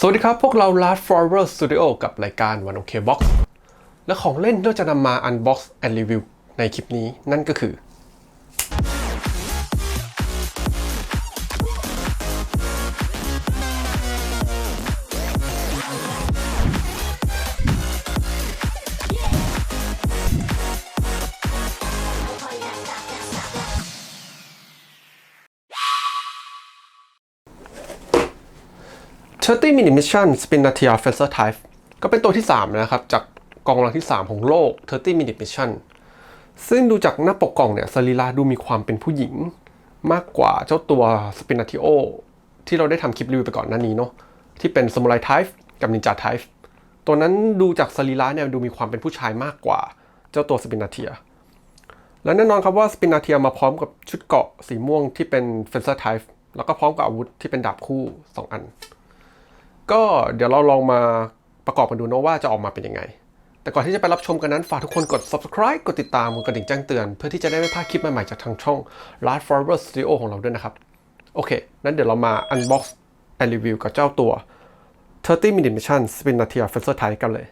สวัสดีครับ พวกเรา Last Forever Studio กับรายการ One OK Box และของเล่นที่เราจะนำมา Unbox and Review ในคลิปนี้นั่นก็คือ 30 Minute Mission Spinatia Fencer Type ก็เป็นตัวที่ 3 นะครับ จากกองกำลังที่ 3 ของโลก 30 Minute Mission ซึ่งดูจากหน้าปกกล่องเนี่ยสรีระดูมีความเป็นผู้หญิง มากกว่าเจ้าตัว Spinatio ที่เราได้ทำคลิปรีวิวไปก่อนหน้านี้เนาะที่เป็น Samurai Type กับ Ninja Type ตัวนั้นดูจากสรีระเนี่ยดูมีความเป็นผู้ชายมากกว่าเจ้าตัว Spinatia และแน่นอนครับว่า Spinatia มาพร้อมกับชุดเกาะสีม่วงที่เป็น Fencer Type แล้วก็พร้อมกับอาวุธที่เป็นดาบคู่ 2 อัน ก็เดี๋ยวเราลองมาประกอบกันดูนะว่าจะออกมาเป็นยังไง แต่ก่อนที่จะไปรับชมกันนั้น ฝากทุกคนกด subscribe กดติดตามกดกระดิ่งแจ้งเตือน เพื่อที่จะได้ไม่พลาดคลิปใหม่ๆจากทางช่อง l i f e Forever Studio ของเราด้วยนะครับ โอเค นั้นเดี๋ยวเรามา unbox and review กับเจ้าตัว 30 minute mission Spinatia Fencer Type กันเลย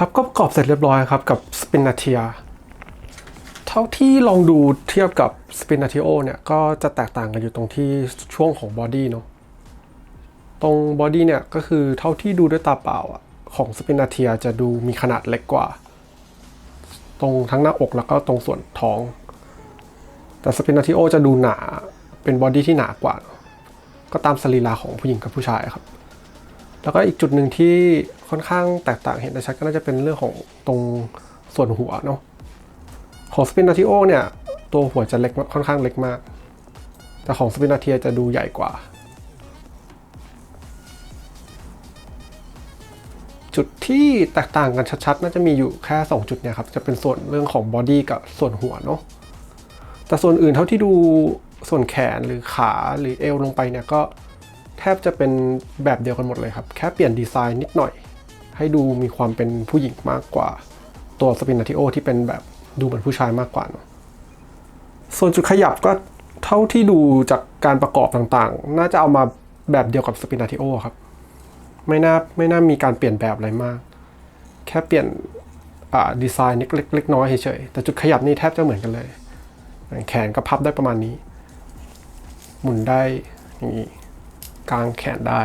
ครับก็ประกอบเสร็จเรียบร้อยครับกับ Spinatia เท่าที่ลองดูเทียบกับ Spinatio เนี่ยก็จะแตกต่างกันอยู่ตรงที่ช่วงของบอดี้เนาะตรงบอดี้เนี่ยก็คือเท่าที่ดูด้วยตาเปล่าอะของ Spinatia จะดูมีขนาดเล็กกว่า ตรงทั้งหน้าอกแล้วก็ตรงส่วนท้อง แต่ Spinatio จะดูหนาเป็นบอดี้ที่หนากว่า ก็ตามสรีระของผู้หญิงกับผู้ชายครับ แล้วก็อีกจุดหนึ่งที่ค่อนข้างแตกต่างเห็นได้ชัดก็น่าจะเป็นเรื่องของตรงส่วนหัวเนาะของสปินาทิโอเนี่ย ตัวหัวจะเล็กค่อนข้างเล็กมาก แต่ของสปินาเทียจะดูใหญ่กว่า จุดที่แตกต่างกันชัดๆ น่าจะมีอยู่แค่ 2 จุดเนี่ยครับ จะเป็นส่วนเรื่องของบอดี้กับส่วนหัวเนาะแต่ส่วนอื่นเท่าที่ดูส่วนแขนหรือขาหรือเอวลงไปเนี่ยก็ บจะเป็นแบบเดียวกันหมดเลยครับ แค่เปลี่ยนดีไซน์นิดหน่อย ให้ดูมีความเป็นผู้หญิงมากกว่า ตัวสปินาติโอที่เป็นแบบดูเหมือนผู้ชายมากกว่าเนอะส่วนจุดขยับก็เท่าที่ดูจากการประกอบต่างๆ น่าจะเอามาแบบเดียวกับสปินาติโอครับ ไม่น่าไม่น่ามีการเปลี่ยนแบบอะไรมาก แค่เปลี่ยนดีไซน์เล็กๆเล็กน้อยเฉยๆแต่จุดขยับนี่แทบจะเหมือนกันเลย แขนก็พับได้ประมาณนี้ หมุนได้อย่างนี้ กลางแขนได้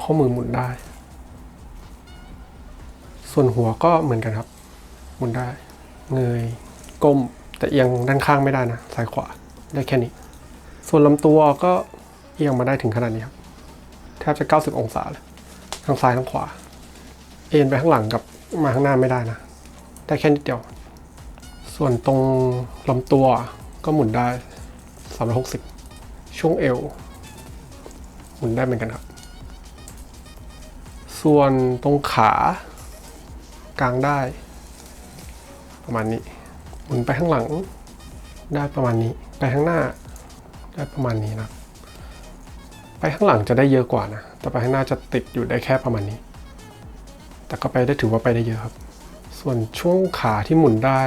ข้อมือหมุนได้ ส่วนหัวก็เหมือนกันครับ หมุนได้ เงยก้มแต่เอียงด้านข้างไม่ได้นะซ้ายขวาได้แค่นี้ ส่วนลำตัวก็เอียงมาได้ถึงขนาดนี้ครับแทบจะ 90 องศาเลยทั้งซ้ายทั้งขวา เอ็นไปข้างหลังกับมาข้างหน้าไม่ได้นะได้แค่นิดเดียว ส่วนตรงลำตัวก็หมุนได้ 360 ช่วงเอวหมุนได้เหมือนกันครับ ส่วนตรงขากลางได้ ประมาณนี้ หมุนไปข้างหลังได้ประมาณนี้ ไปข้างหน้าได้ประมาณนี้นะครับไปข้างหลังจะได้เยอะกว่านะ แต่ไปข้างหน้าจะติดอยู่ได้แค่ประมาณนี้ แต่ก็ไปได้ถือว่าไปได้เยอะครับ ส่วนช่วงขาที่หมุนได้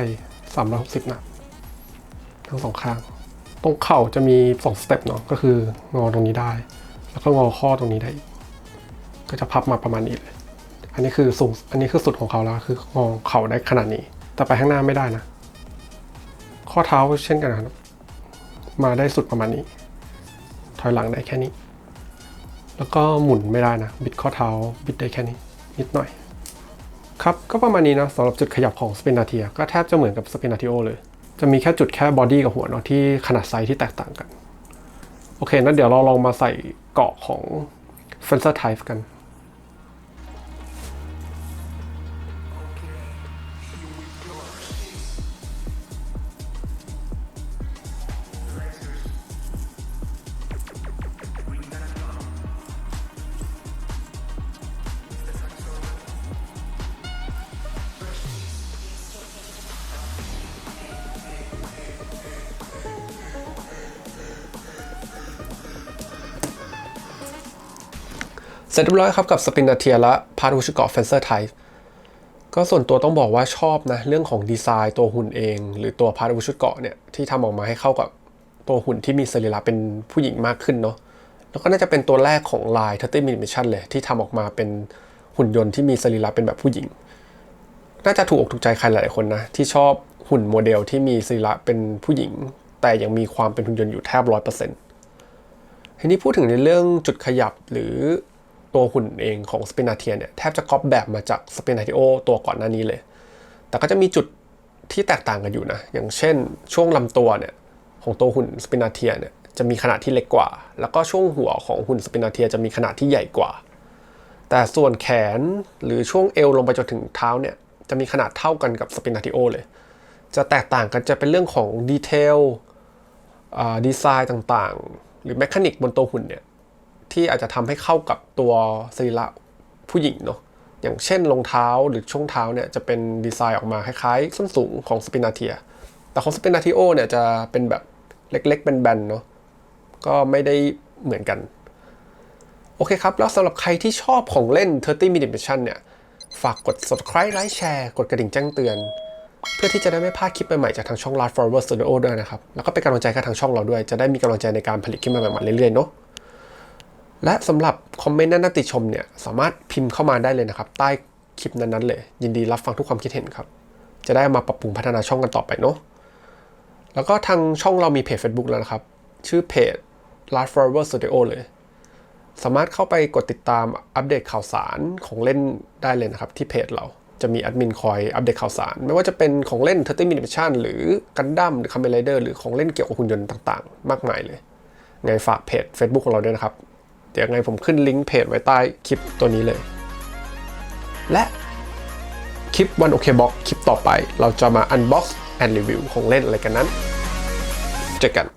360นะทั้งสองข้าง ตรงเข่าจะมี2สเต็ปเนาะก็คืองอตรงนี้ได้ แล้วก็งอข้อตรงนี้ได้ก็จะพับมาประมาณนี้เลย อันนี้คือสูงอันนี้คือสุดของเขาแล้วคืองอเข่าได้ขนาดนี้ แต่ไปข้างหน้าไม่ได้นะ ข้อเท้าเช่นกันครับ มาได้สุดประมาณนี้ ถอยหลังได้แค่นี้ แล้วก็หมุนไม่ได้นะ บิดข้อเท้าบิดได้แค่นี้ นิดหน่อย ครับก็ประมาณนี้นะสำหรับจุดขยับของสปินาเทียก็แทบจะเหมือนกับสปินาติโอเลย จะมีแค่จุดแค่บอดี้กับหัวเนาะที่ขนาดไซส์ที่แตกต่างกัน โอเคนั้นเดี๋ยวเราลองมาใส่เกาะของ f e n c e r Type กัน เสร็จเรียบร้อยครับกับสปินาเทียและพาร์ท u ชิเกาะเฟนเซอร์ไทป์ก็ส่วนตัวต้องบอกว่าชอบนะ เรื่องของดีไซน์ตัวหุ่นเอง หรือตัวพาร์ท u ชิเกาะเนี่ย ที่ทำออกมาให้เข้ากับตัวหุ่นที่มีสรีระเป็นผู้หญิงมากขึ้นเนาะแล้วก็น่าจะเป็นตัวแรกของลาย30 m m เลย ที่ทำออกมาเป็นหุ่นยนต์ที่มีสรีระเป็นแบบผู้หญิง น่าจะถูกอกถูกใจใครหลายๆคนนะ ที่ชอบหุ่นโมเดลที่มีสรีระเป็นผู้หญิง แต่ยังมีความเป็นหุ่นยนต์อยู่แทบร้อยเปอร์เซ็นต์ทีนี้พูดถึงในเรื่องจุดขยับหรือ ตัวหุ่นเองของสเปนาเทียเนี่ยแทบจะก๊อปแบบมาจากสเปนาติโอตัวก่อนหน้านี้เลย แต่ก็จะมีจุดที่แตกต่างกันอยู่นะ อย่างเช่น ช่วงลำตัวเนี่ยของตัวหุ่นสเปนาเทียเนี่ยจะมีขนาดที่เล็กกว่า แล้วก็ช่วงหัวของหุ่นสเปนาเทียจะมีขนาดที่ใหญ่กว่า แต่ส่วนแขนหรือช่วงเอวลงไปจนถึงเท้าเนี่ยจะมีขนาดเท่ากันกับสเปนาติโอเลย จะแตกต่างกันจะเป็นเรื่องของดีเทลดีไซน์ต่างๆ หรือแมคานิกบนตัวหุ่นเนี่ย ที่อาจจะทำให้เข้ากับตัวสรีระผู้หญิงเนาะอย่างเช่นรองเท้าหรือช่วงเท้าเนี่ยจะเป็นดีไซน์ออกมาคล้ายๆ ส้นสูงของสปินาเทีย แต่ของสปินาติโอเนี่ยจะเป็นแบบเล็กๆ เป็นแบนๆเนาะก็ไม่ได้เหมือนกัน โอเคครับ แล้วสำหรับใครที่ชอบของเล่น 30 minute mission เนี่ย ฝากกด subscribe ไลค์แชร์ กดกระดิ่งแจ้งเตือน เพื่อที่จะได้ไม่พลาดคลิปใหม่ๆ จากทางช่อง Live Forward Studio ด้วยนะครับ แล้วก็เป็นกำลังใจกับทางช่องเราด้วย จะได้มีกำลังใจในการผลิตคลิปใหม่ๆมาเรื่อยๆเนาะ และสำหรับคอมเมนต์นั้นติชมเนี่ยสามารถพิมพ์เข้ามาได้เลยนะครับ ใต้คลิปนั้นๆเลย ยินดีรับฟังทุกความคิดเห็นครับ จะได้มาปรับปรุงพัฒนาช่องกันต่อไปเนาะแล้วก็ทางช่องเรามีเพจ Facebook แล้วนะครับ ชื่อเพจ Live Forward Studio เลย สามารถเข้าไปกดติดตามอัปเดตข่าวสารของเล่นได้เลยนะครับ ที่เพจเราจะมีแอดมินคอยอัปเดตข่าวสาร ไม่ว่าจะเป็นของเล่น 30 minute mission หรือกันดั้มหรือ Kamen Rider หรือของเล่นเกี่ยวกับหุ่นยนต์ต่างๆ มากมายเลย ไงฝากเพจ Facebook ของเราด้วยนะครับ เดี๋ยวไงผมขึ้นลิงก์เพจไว้ใต้คลิปตัวนี้เลย และคลิปวันโอเคบ็อกคลิปต่อไป เราจะมา unbox and review ของเล่นอะไรกันนั้น เจอกัน